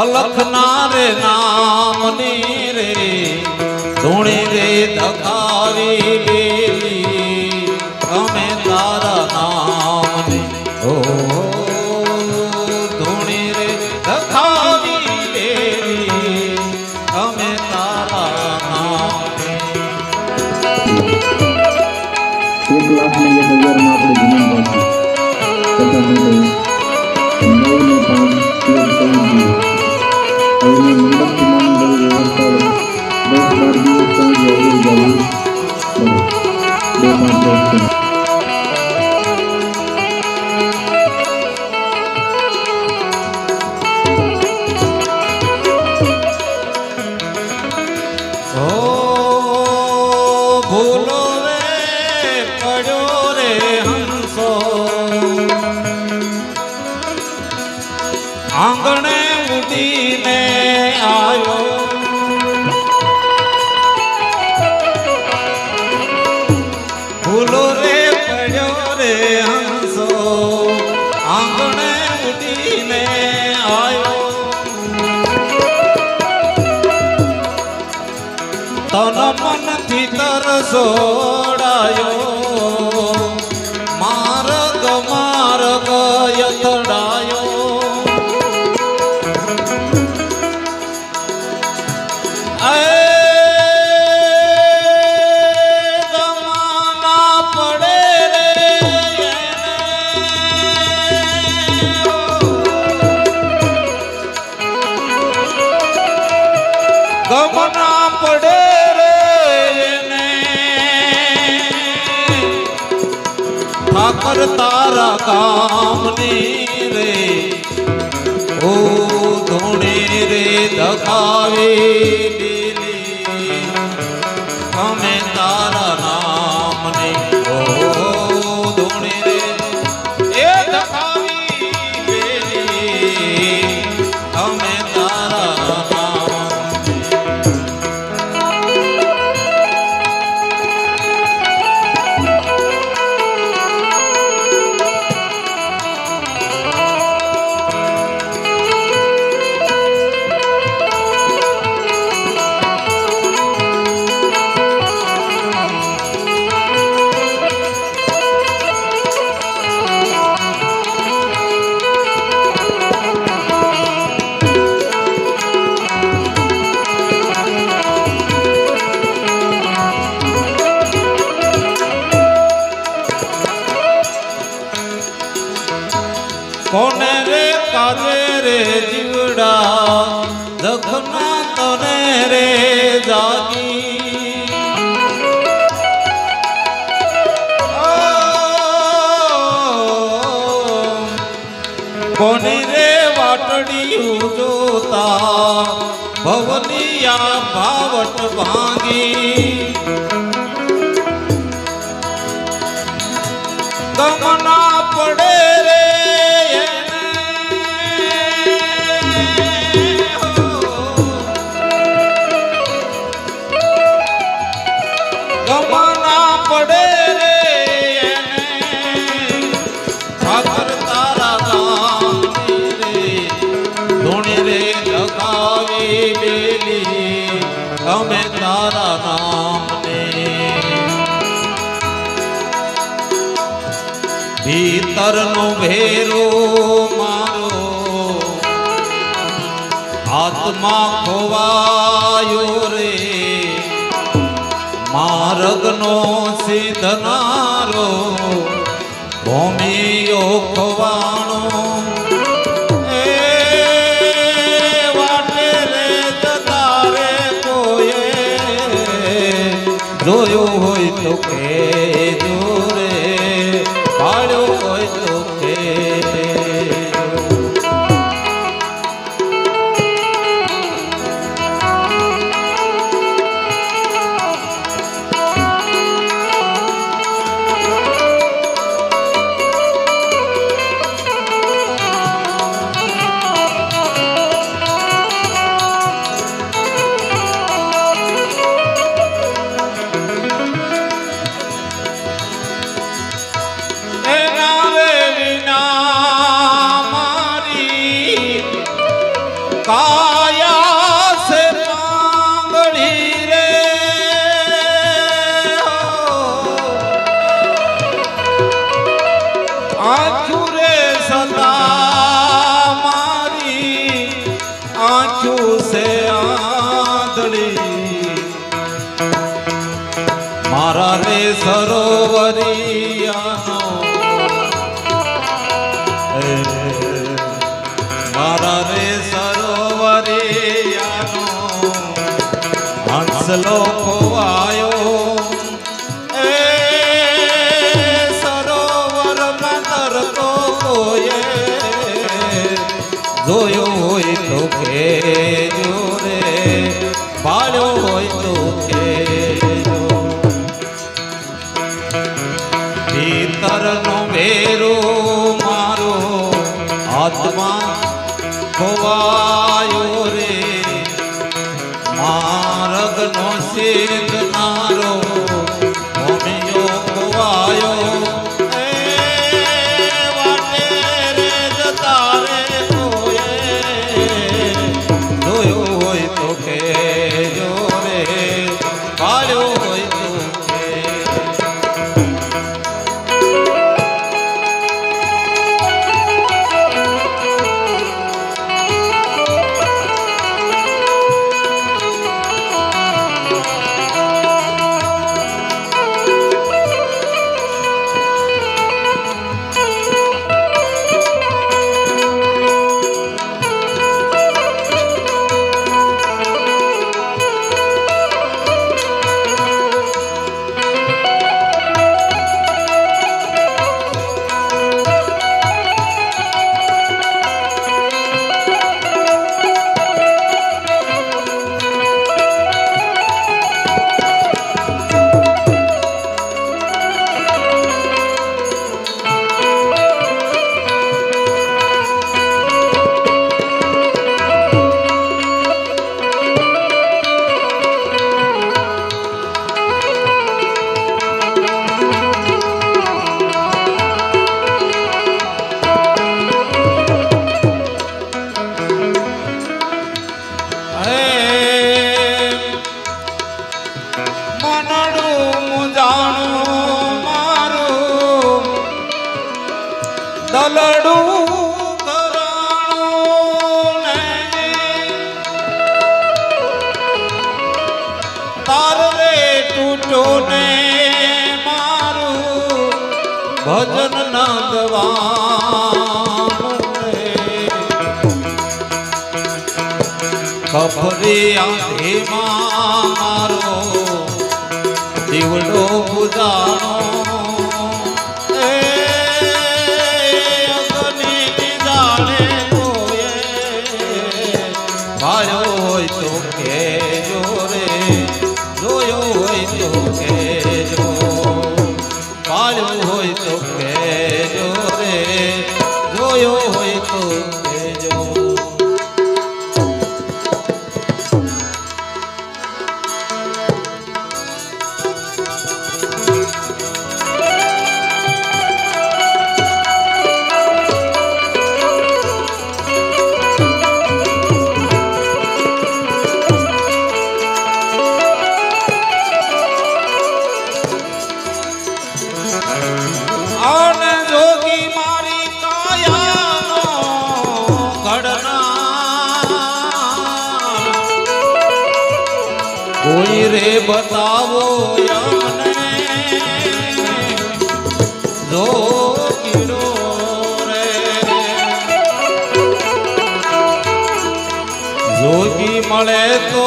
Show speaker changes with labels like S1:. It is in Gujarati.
S1: અલખના રે નામની રે.
S2: સાંજે આવી જવું પડે બે પાંચ વર્ષ
S1: આંગણે ઉડીને આવ્યો ઉડીને આવ્યો. તન મનથી તરસોડાયો માર્ગ માર્ગ યથડાયો. એ ઠાકર તારા કામની રે. ઓ ધૂણી રે દખાવી અમે તારા નામને ઓ રે જીવડા દખના તને રે જાગી કોની રે વાટડિયું જોતા ભવનિયા ભાવટ ભાંગી બેલી અમે તારા નામને. ભીતરનો ભેરો મારો આત્મા ખોવાયો રે. માર્ગનો સિદ્ધનારો ભૂમિયો ખોવાણો ધોયો હોય તો ખેજો રે. પાળ્યો હોય તો ખેજો ભીતરનો મેરો મારો આત્મા ખોવાયો રે. મારગનો શેર દલડું ને મારું ભજન નદવા ખબરી અંધેમાં મારો દીવડો ઉદાણો કોઈ રે બતાવો જો જોગી મળે તો